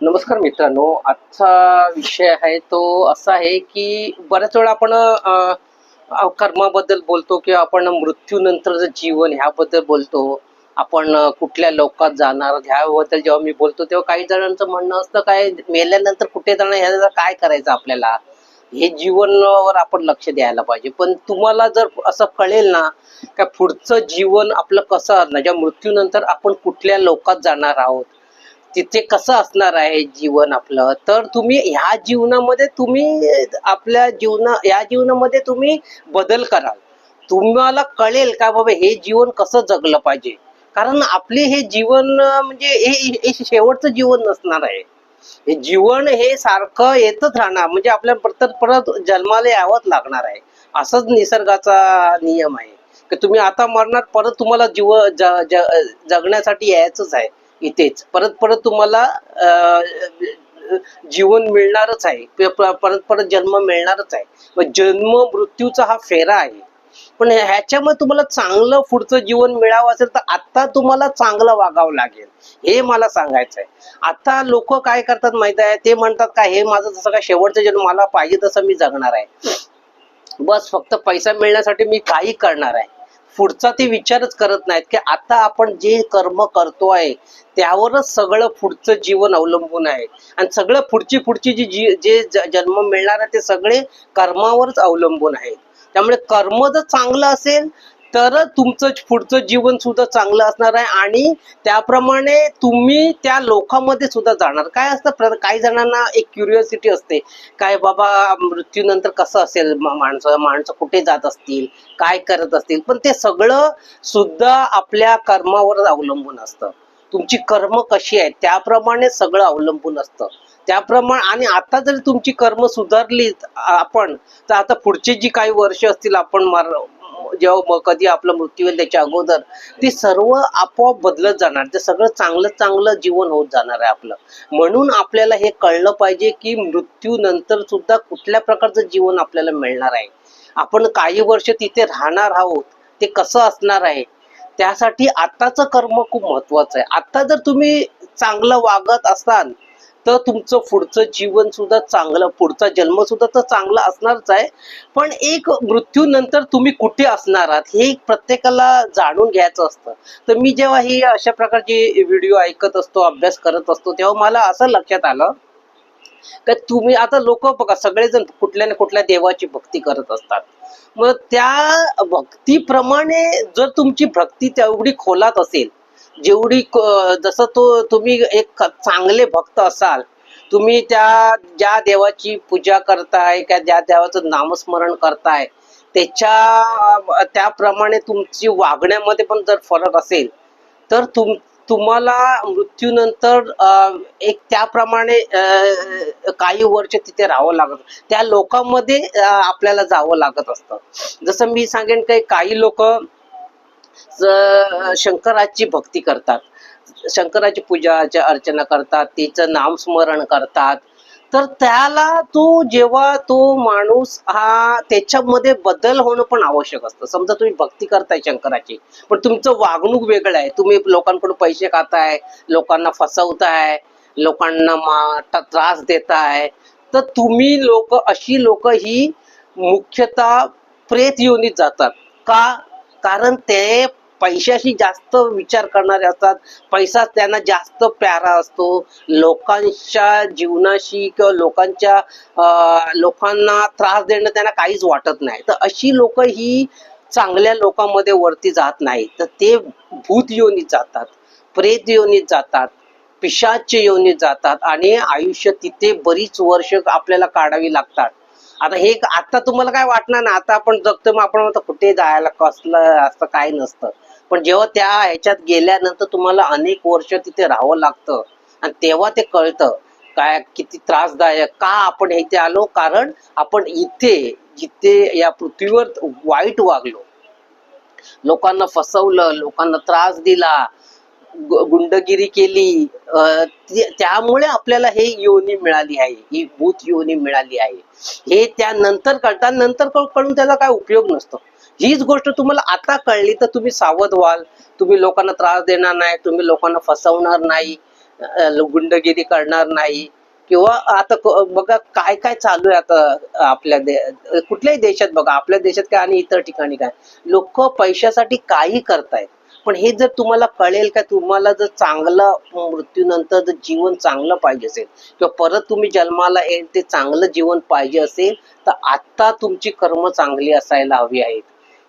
नमस्कार मित्रांनो आजचा विषय आहे तो असा आहे की बऱ्याच वेळा आपण कर्माबद्दल बोलतो किंवा आपण मृत्यूनंतरचं जीवन ह्याबद्दल बोलतो आपण कुठल्या लोकात जाणार ह्याबद्दल जेव्हा मी बोलतो तेव्हा काही जणांचं म्हणणं असतं काय मेल्यानंतर कुठे जाणार ह्याचा काय करायचं आपल्याला? हे जीवनावर आपण लक्ष द्यायला पाहिजे. पण तुम्हाला जर असं कळेल ना का पुढचं जीवन आपलं कसं असणार? ज्या मृत्यूनंतर आपण कुठल्या लोकात जाणार आहोत? तिथे कसं असणार आहे जीवन आपलं? तर तुम्ही ह्या जीवनामध्ये तुम्ही आपल्या जीवना या जीवनामध्ये तुम्ही बदल कराल. तुम्हाला कळेल का बाबा हे जीवन कसं जगलं पाहिजे? कारण आपले हे जीवन म्हणजे हे शेवटचं जीवन नसणार आहे. हे जीवन हे सारखं येतच राहणार. म्हणजे आपल्या परत परत जन्माला यावंच लागणार आहे. असंच निसर्गाचा नियम आहे. की तुम्ही आता मरणार परत तुम्हाला जीव जगण्यासाठी यायचंच आहे. इथेच. परत परत तुम्हाला जीवन मिळणारच आहे. परत परत जन्म मिळणारच आहे. जन्म मृत्यूचा हा फेरा आहे. पण ह्याच्यामुळे तुम्हाला चांगलं पुढचं जीवन मिळावं असेल तर आता तुम्हाला चांगलं वागावं लागेल. हे मला सांगायचं आहे आता लोक काय करतात माहीत आहे? ते म्हणतात का हे माझं जसं काय शेवटचं जन्म मला पाहिजे तसं मी जगणार आहे. बस फक्त पैसा मिळण्यासाठी मी काही करणार आहे. पुढचा ते विचारच करत नाहीत की आता आपण जे कर्म करतो आहे त्यावरच सगळं पुढचं जीवन अवलंबून आहे. आणि सगळं पुढची पुढची जी जी जे जन्म मिळणार आहे ते सगळे कर्मावरच अवलंबून आहे त्यामुळे कर्म जर चांगलं असेल तर तुमचं पुढचं जीवन सुद्धा चांगलं असणार आहे आणि त्याप्रमाणे तुम्ही त्या लोकांमध्ये सुद्धा जाणार. काय असतं काही जणांना एक क्युरिओसिटी असते. काय बाबा मृत्यूनंतर कसं असेल माणसं माणसं कुठे जात असतील काय करत असतील? पण ते सगळं सुद्धा आपल्या कर्मावर अवलंबून असतं. तुमची कर्म कशी आहेत त्याप्रमाणे सगळं अवलंबून असतं. त्याप्रमाणे आणि आता जर तुमची कर्म सुधारली आपण तर आता पुढची जी काही वर्ष असतील आपण मार जेव्हा कधी आपला मृत्यू होईल त्याच्या अगोदर ते सर्व आपोआप बदलत जाणार. ते सगळं चांगलं चांगलं जीवन होत जाणार आहे आपलं. म्हणून आपल्याला हे कळलं पाहिजे की मृत्यूनंतर सुद्धा कुठल्या प्रकारचं जीवन आपल्याला मिळणार आहे. आपण काही वर्ष तिथे राहणार आहोत ते कसं असणार आहे? त्यासाठी आत्ताचं कर्म खूप महत्वाचं आहे. आता जर तुम्ही चांगलं वागत असाल तर तुमचं पुढचं जीवन सुद्धा चांगलं पुढचा जन्म सुद्धा तर चांगला असणारच आहे. पण एक मृत्यूनंतर तुम्ही कुठे असणार आहात हे प्रत्येकाला जाणून घ्यायचं असतं. तर मी जेव्हा हे अशा प्रकारचे व्हिडिओ ऐकत असतो अभ्यास करत असतो तेव्हा मला असं लक्षात आलं का तुम्ही आता लोक बघा सगळेजण कुठल्या ना कुठल्या देवाची भक्ती करत असतात. मग त्या भक्तीप्रमाणे जर तुमची भक्ती तेवढी खोलात असेल जेवढी क- जसं तो तुम्ही एक चांगले भक्त असाल तुम्ही त्या ज्या देवाची पूजा करताय किंवा ज्या देवाचं नामस्मरण करताय त्याच्या त्याप्रमाणे तुमची वागण्यामध्ये पण जर फरक असेल तर तुम तुम्हाला मृत्यूनंतर एक त्याप्रमाणे काही वर्ष तिथे राहावं लागत त्या लोकांमध्ये आपल्याला जावं लागत असतं. जसं मी सांगेन काही काही लोक शंकराची भक्ती करतात. शंकराची पूजा अर्चना करतात तिचं नामस्मरण करतात. तर त्याला तो जेव्हा तो माणूस हा त्याच्यामध्ये बदल होणं पण आवश्यक असतं. समजा तुम्ही भक्ती करताय शंकराची पण तुमचं वागणूक वेगळं आहे. तुम्ही लोकांकडून पैसे खाताय लोकांना फसवताय लोकांना मा- त्रास देताय. तर तुम्ही लोक अशी लोक ही मुख्यतः प्रेत योनीत जातात. का? कारण ते पैशाशी जास्त विचार करणारे असतात. पैसा त्यांना जास्त प्यारा असतो. लोकांच्या जीवनाशी किंवा लोकांच्या लोकांना त्रास देणं त्यांना काहीच वाटत नाही. तर अशी लोक ही चांगल्या लोकांमध्ये वरती जात नाही तर ते भूत योनीत जातात प्रेत योनीत जातात पिशाच योनीत जातात आणि आयुष्य तिथे बरीच वर्ष आपल्याला काढावी लागतात. आता हे आता तुम्हाला काय वाटणार ना? आता आपण जगतो मग आपण कुठे जायला कसलं असं काय नसतं. पण जेव्हा त्या ह्याच्यात गेल्यानंतर तुम्हाला अनेक वर्ष तिथे राहावं लागतं. आणि तेव्हा ते कळतं. काय किती त्रासदायक. का आपण इथे आलो? कारण आपण इथे जिथे या पृथ्वीवर वाईट वागलो. लोकांना फसवलं लोकांना त्रास दिला गुंडगिरी केली. त्यामुळे आपल्याला हे योनी मिळाली आहे. ही भूत योनी मिळाली आहे. हे त्यानंतर कळतात नंतर कळून त्याचा काय उपयोग नसतो. हीच गोष्ट तुम्हाला आता कळली तर तुम्ही सावध व्हाल. तुम्ही लोकांना त्रास देणार नाही. तुम्ही लोकांना फसवणार नाही. गुंडगिरी करणार नाही. किंवा आता बघा काय काय चालू आहे आता आपल्या दे कुठल्याही देशात बघा. आपल्या देशात काय आणि इतर ठिकाणी काय. लोक पैशासाठी काही करतायत. पण हे जर तुम्हाला कळेल का तुम्हाला जर चांगलं मृत्यूनंतर जर जीवन चांगलं पाहिजे असेल किंवा परत तुम्ही जन्माला येईल ते चांगलं जीवन पाहिजे असेल तर आता तुमची कर्म चांगली असायला हवी आहेत.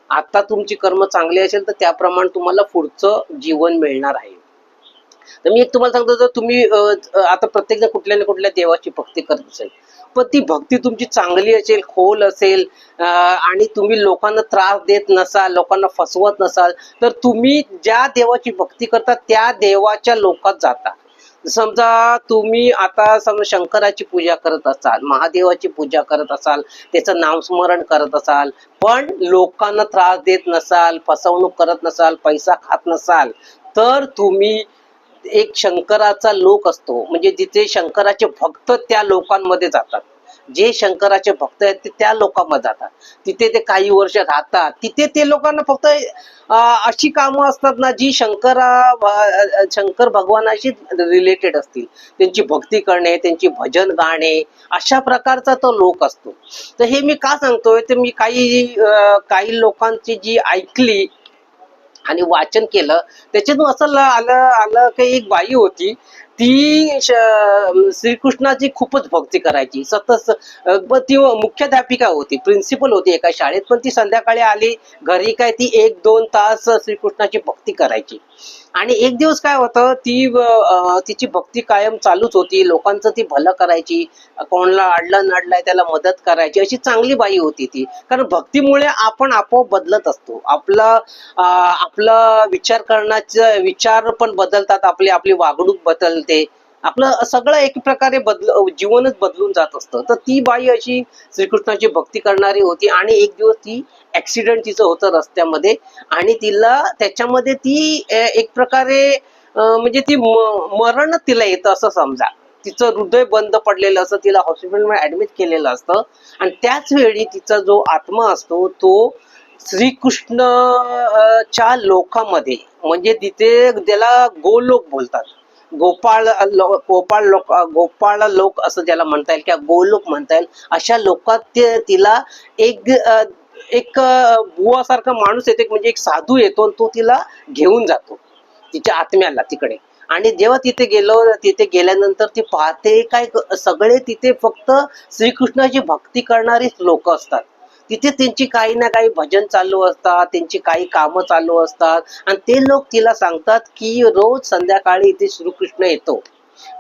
आता तुमची कर्म चांगली असेल तर त्याप्रमाणे तुम्हाला पुढचं जीवन मिळणार आहे. तर मी एक तुम्हाला सांगतो जर तुम्ही आता प्रत्येक जण कुठल्या ना कुठल्या देवाची भक्ती करत असेल पण ती भक्ती तुमची चांगली असेल खोल असेल आणि तुम्ही लोकांना त्रास देत नसाल लोकांना फसवत नसाल तर तुम्ही ज्या देवाची भक्ती करता त्या देवाच्या लोकात जाता. समजा तुम्ही आता समजा शंकराची पूजा करत असाल महादेवाची पूजा करत असाल त्याचं नामस्मरण करत असाल पण लोकांना त्रास देत नसाल फसवणूक करत नसाल पैसा खात नसाल तर तुम्ही एक शंकराचा लोक असतो. म्हणजे जिथे शंकराचे भक्त त्या लोकांमध्ये जातात. जे शंकराचे भक्त आहेत ते त्या लोकांमध्ये जातात. तिथे ते काही वर्ष राहतात. तिथे ते लोकांना फक्त अशी कामं असतात ना जी शंकरा शंकर भगवानाशी रिलेटेड असतील. त्यांची भक्ती करणे त्यांची भजन गाणे अशा प्रकारचा तो लोक असतो. तर हे मी का सांगतोय? तर मी काही काही लोकांची जी ऐकली आणि वाचन केलं. त्याच्यातून असं आलं आलं की एक बाई होती. ती श्रीकृष्णाची खूपच भक्ती करायची. सतत ती मुख्याध्यापिका होती प्रिन्सिपल होती एका शाळेत पण ती संध्याकाळी आली घरी काय ती एक दोन तास श्रीकृष्णाची भक्ती करायची. आणि एक दिवस काय होतं ती तिची भक्ती कायम चालूच होती लोकांचं ती भलं करायची कोणाला अडलं नडलंय त्याला मदत करायची अशी चांगली बाई होती ती. कारण भक्तीमुळे आपण आपोआप बदलत असतो. आपलं आपला आपलं विचार करण्याचं विचार पण बदलतात आपली आपली वागणूक बदल येते आपलं सगळं एक प्रकारे बदल जीवनच बदलून जात असतं. तर ती बाई अशी श्रीकृष्णाची भक्ती करणारी होती आणि एक दिवस ती ऍक्सिडेंट तिचं होतं रस्त्यामध्ये आणि तिला त्याच्यामध्ये ती एक प्रकारे म्हणजे ती मरण तिला येतं असं समजा. तिचं हृदय बंद पडलेलं असतं तिला हॉस्पिटलमध्ये ऍडमिट केलेलं असतं आणि त्याच वेळी तिचा जो आत्मा असतो तो श्रीकृष्ण च्या लोकामध्ये म्हणजे तिथे त्याला गोलोक बोलतात. गोपाळ लो- गोपाळ लोक गोपाळ लोक असं ज्याला म्हणता येईल किंवा गोलोक म्हणता येईल अशा लोकात ते तिला एक एक बुवासारखा माणूस येतो म्हणजे एक साधू येतो आणि तो तिला घेऊन जातो तिच्या आत्म्याला तिकडे. आणि जेव्हा तिथे गेलो तिथे गेल्यानंतर ती पाहते काय सगळे तिथे फक्त श्रीकृष्णाची भक्ती करणारीच लोक असतात. तिथे त्यांची काही ना काही भजन चालू असतात त्यांची काही कामं चालू असतात. आणि ते लोक तिला सांगतात की रोज संध्याकाळी इथे श्रीकृष्ण येतो.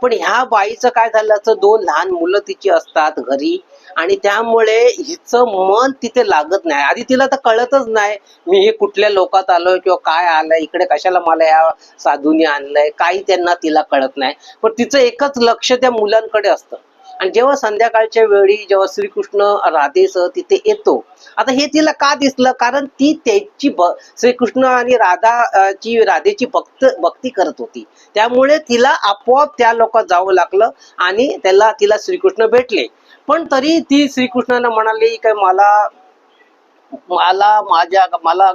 पण ह्या बाईचं काय झालं असं दोन लहान मुलं तिची असतात घरी आणि त्यामुळे हिचं मन तिथे लागत नाही. आधी तिला तर कळतच नाही मी हे कुठल्या लोकात आलोय किंवा काय आलंय इकडे कशाला मला या साधूने आणलंय काही त्यांना तिला कळत नाही. पण तिचं एकच लक्ष त्या मुलांकडे असतं. आणि जेव्हा संध्याकाळच्या वेळी जेव्हा श्रीकृष्ण राधेसह तिथे येतो आता हे तिला का दिसलं? कारण ती त्याची श्रीकृष्ण आणि राधा ची राधेची भक्त भक्ती करत होती. त्यामुळे तिला आपोआप त्या लोकात जावं लागलं आणि त्याला तिला श्रीकृष्ण भेटले. पण तरी ती श्रीकृष्णाला म्हणाली काय मला मला माझ्या मला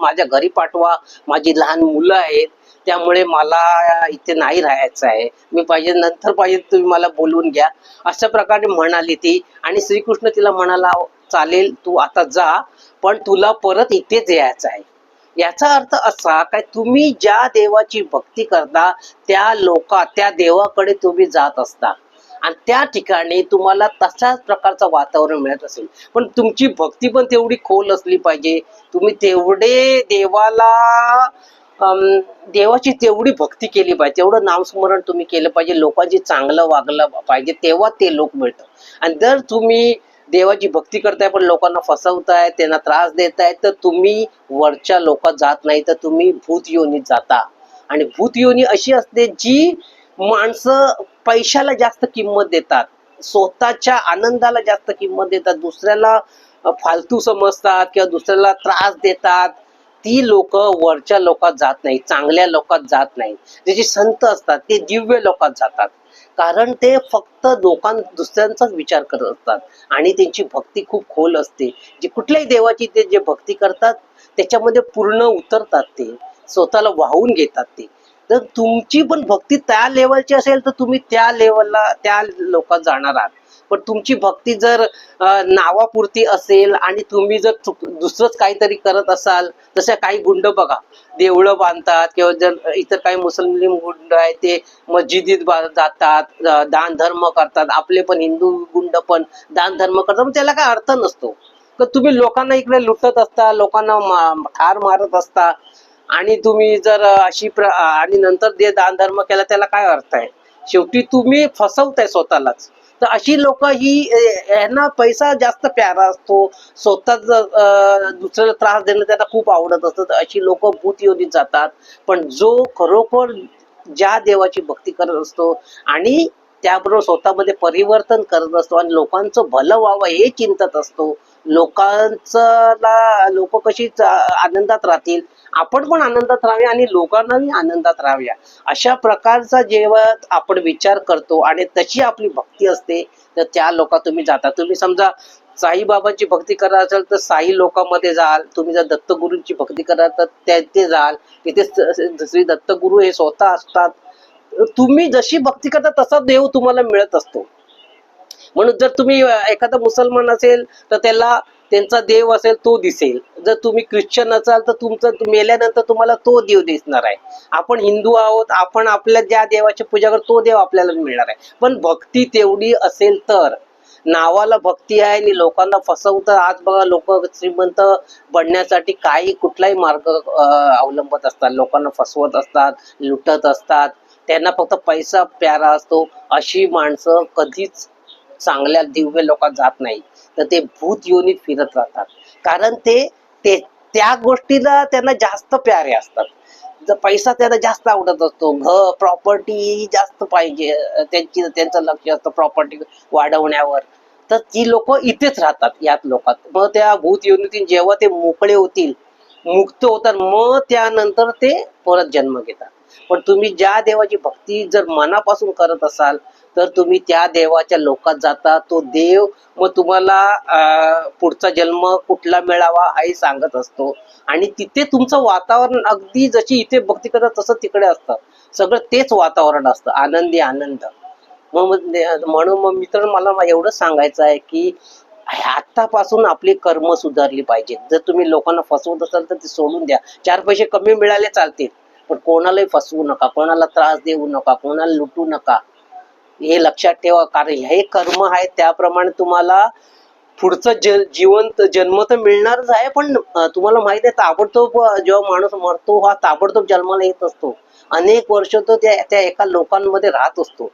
माझ्या घरी पाठवा. माझी लहान मुलं आहेत. त्यामुळे मला इथे नाही राहायचं आहे. मी पाहिजे नंतर पाहिजे तुम्ही मला बोलवून घ्या. अशा प्रकारे म्हणाली ती आणि श्रीकृष्ण तिला म्हणाला चालेल तू आता जा पण तुला परत इथेच यायचं आहे. याचा अर्थ असा काय तुम्ही ज्या देवाची भक्ती करता त्या लोका त्या देवाकडे तुम्ही जात असता. आणि त्या ठिकाणी तुम्हाला तशाच प्रकारचं वातावरण मिळत असेल. पण तुमची भक्ती पण तेवढी खोल असली पाहिजे. तुम्ही तेवढे देवाला देवाची तेवढी भक्ती केली पाहिजे तेवढं नामस्मरण तुम्ही केलं पाहिजे लोकांची चांगलं वागलं पाहिजे तेव्हा ते लोक मिळतं आणि जर तुम्ही देवाची भक्ती करताय पण लोकांना फसवताय त्यांना त्रास देताय तर तुम्ही वरच्या लोकात जात नाही तर तुम्ही भूत योनीत जाता. आणि भूत योनी अशी असते जी माणसं पैशाला जास्त किंमत देतात स्वतःच्या आनंदाला जास्त किंमत देतात दुसऱ्याला फालतू समजतात किंवा दुसऱ्याला त्रास देतात ती लोक वरच्या लोकात जात नाही चांगल्या लोकात जात नाही. जे जे संत असतात ते दिव्य लोकात जातात. कारण ते फक्त लोकां दुसऱ्यांचाच विचार करत असतात. आणि त्यांची भक्ती खूप खोल असते. जे कुठल्याही देवाची ते जे भक्ती करतात त्याच्यामध्ये पूर्ण उतरतात ते. स्वतःला वाहून घेतात ते. तर तुमची पण भक्ती त्या लेवलची असेल तर तुम्ही त्या लेवलला त्या लोकात जाणार आहात. पण तुमची भक्ती जर नावापुरती असेल आणि तुम्ही जर चुक- दुसरंच काहीतरी करत असाल तसे काही गुंड बघा. देवळं बांधतात किंवा जर इतर काही मुस्लिम गुंड आहेत ते मस्जिदीत जातात दान धर्म करतात. आपले पण हिंदू गुंड पण दान धर्म करतात. मग त्याला काय अर्थ नसतो. तर तुम्ही लोकांना इकडे लुटत असता लोकांना मा- ठार मारत असता आणि तुम्ही जर अशी आणि नंतर जे दान धर्म केला त्याला काय अर्थ आहे? शेवटी तुम्ही फसवताय स्वतःलाच. तर अशी लोक ही यांना पैसा जास्त प्यारा असतो. स्वतःच दुसऱ्याला त्रास देणं त्यांना खूप आवडत असतं. तर अशी लोक भूत योनीत जातात. पण जो खरोखर ज्या देवाची भक्ती करत असतो आणि त्याबरोबर स्वतःमध्ये परिवर्तन करत असतो आणि लोकांचं भलं व्हावं हे चिंतत असतो लोकांचा लोक कशी आनंदात राहतील आपण पण आनंदात राहावे आणि लोकांनाही आनंदात राहूया अशा प्रकारचा जेव्हा आपण विचार करतो आणि तशी आपली भक्ती असते तर त्या लोकात तुम्ही जाता. तुम्ही समजा साईबाबांची भक्ती करत असाल तर साई लोकांमध्ये जाल. तुम्ही जर दत्तगुरूंची भक्ती कराल तर ते जाल. तिथे श्री दत्तगुरू हे स्वतः असतात. तुम्ही जशी भक्ती करता तसा देव तुम्हाला मिळत असतो. म्हणून जर तुम्ही एखादा मुसलमान असेल तर त्याला त्यांचा देव असेल तो दिसेल. जर तुम्ही ख्रिश्चन असाल तर तुमचं मेल्यानंतर तुम्हाला तो देव दिसणार आहे. आपण हिंदू आहोत आपण आपल्या ज्या देवाची पूजा करतो तो देव आपल्याला मिळणार आहे. पण भक्ती तेवढी असेल तर नावाला भक्ती आहे आणि लोकांना फसवतं. आज बघा लोक श्रीमंत बनण्यासाठी काही कुठलाही मार्ग अवलंबत असतात. लोकांना फसवत असतात लुटत असतात. त्यांना फक्त पैसा प्यारा असतो. अशी माणसं कधीच चांगल्या दिव्य लोकात जात नाही तर ते भूत योनीत फिरत राहतात. कारण ते ते त्या गोष्टीला त्यांना जास्त प्यारे असतात. जर पैसा त्यांना जास्त आवडत असतो घर प्रॉपर्टी जास्त पाहिजे त्यांची त्यांचं लक्ष असतं प्रॉपर्टी वाढवण्यावर. तर ती लोक इथेच राहतात यात लोकात. मग त्या भूत योनीतून जेव्हा ते मोकळे होतील मुक्त होतात मग त्यानंतर ते परत जन्म घेतात. पण तुम्ही ज्या देवाची भक्ती जर मनापासून करत असाल तर तुम्ही त्या देवाच्या लोकात जाता. तो देव मग तुम्हाला पुढचा जन्म कुठला मिळावा आई सांगत असतो. आणि तिथे तुमचं वातावरण अगदी जशी इथे भक्ती करतात तसं तिकडे असतं. सगळं तेच वातावरण असतं. आनंदी आनंद. मग म्हणजे, म्हणून मग मित्र मला एवढं सांगायचं आहे की आतापासून आपली कर्म सुधारली पाहिजेत. जर तुम्ही लोकांना फसवत असाल तर ते सोडून द्या. चार पैसे कमी मिळाले चालतील. पण कोणालाही फसवू नका कोणाला त्रास देऊ नका कोणाला लुटू नका. हे लक्षात ठेवा कारण हे कर्म आहे त्याप्रमाणे तुम्हाला पुढचं ज जिवंत जन्म तर मिळणारच आहे पण तुम्हाला माहीत आहे ताबडतोब जेव्हा माणूस मरतो हा ताबडतोब जन्माला येत असतो. अनेक वर्ष तो त्या त्या एका लोकांमध्ये राहत असतो.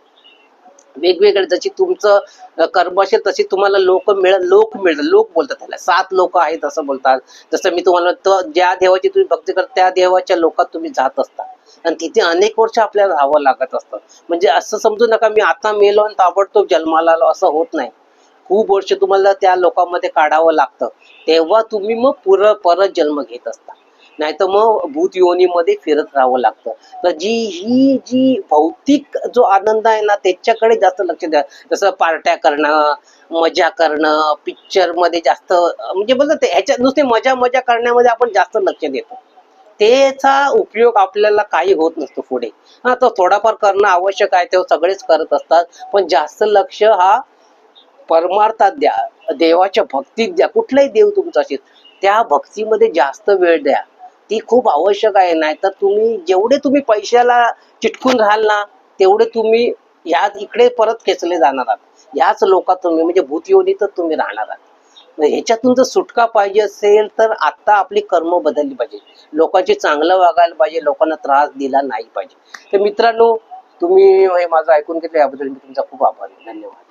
वेगवेगळे जशी तुमचं कर्म असेल तशी तुम्हाला लोक मिळ लोक मिळतात लोक बोलतात त्याला. सात लोक आहेत असं बोलतात. जसं मी तुम्हाला ज्या देवाची तुम्ही भक्ती करता त्या देवाच्या लोकात तुम्ही जात असता. आणि तिथे अनेक वर्ष आपल्याला राहावं लागत असतं. म्हणजे असं समजू नका मी आता मेलो आणि ताबडतोब जन्माला आलो असं होत नाही. खूप वर्ष तुम्हाला त्या लोकांमध्ये काढावं लागतं. तेव्हा तुम्ही मग पुर परत जन्म घेत असता. नाही तर मग भूत योनीमध्ये फिरत राहावं लागतं. तर जी ही जी भौतिक जो आनंद आहे ना त्याच्याकडे जास्त लक्ष द्या. जसं पार्ट्या करणं मजा करणं पिक्चरमध्ये जास्त म्हणजे बोलतात ते ह्याच्या नुसते मजा मजा करण्यामध्ये आपण जास्त लक्ष देतो. त्याचा उपयोग आपल्याला काही होत नसतो पुढे. हा तो थोडाफार करणं आवश्यक आहे ते सगळेच करत असतात. पण जास्त लक्ष हा परमार्थात द्या. देवाच्या भक्तीत द्या. कुठलाही देव तुमचा असेल त्या भक्तीमध्ये जास्त वेळ द्या. ती खूप आवश्यक आहे. नाहीतर तुम्ही जेवढे तुम्ही पैशाला चिटकून राहाल ना तेवढे तुम्ही ह्या इकडे परत खेचले जाणार आहात. याच लोकात तुम्ही म्हणजे भूतयोनीतच तुम्ही राहणार आहात. ह्याच्यातून जर सुटका पाहिजे असेल तर आता आपली कर्म बदलली पाहिजे. लोकांची चांगलं वागायला पाहिजे लोकांना त्रास दिला नाही पाहिजे. तर मित्रांनो तुम्ही हे माझं ऐकून घेतलं याबद्दल मी तुमचा खूप आभारी धन्यवाद.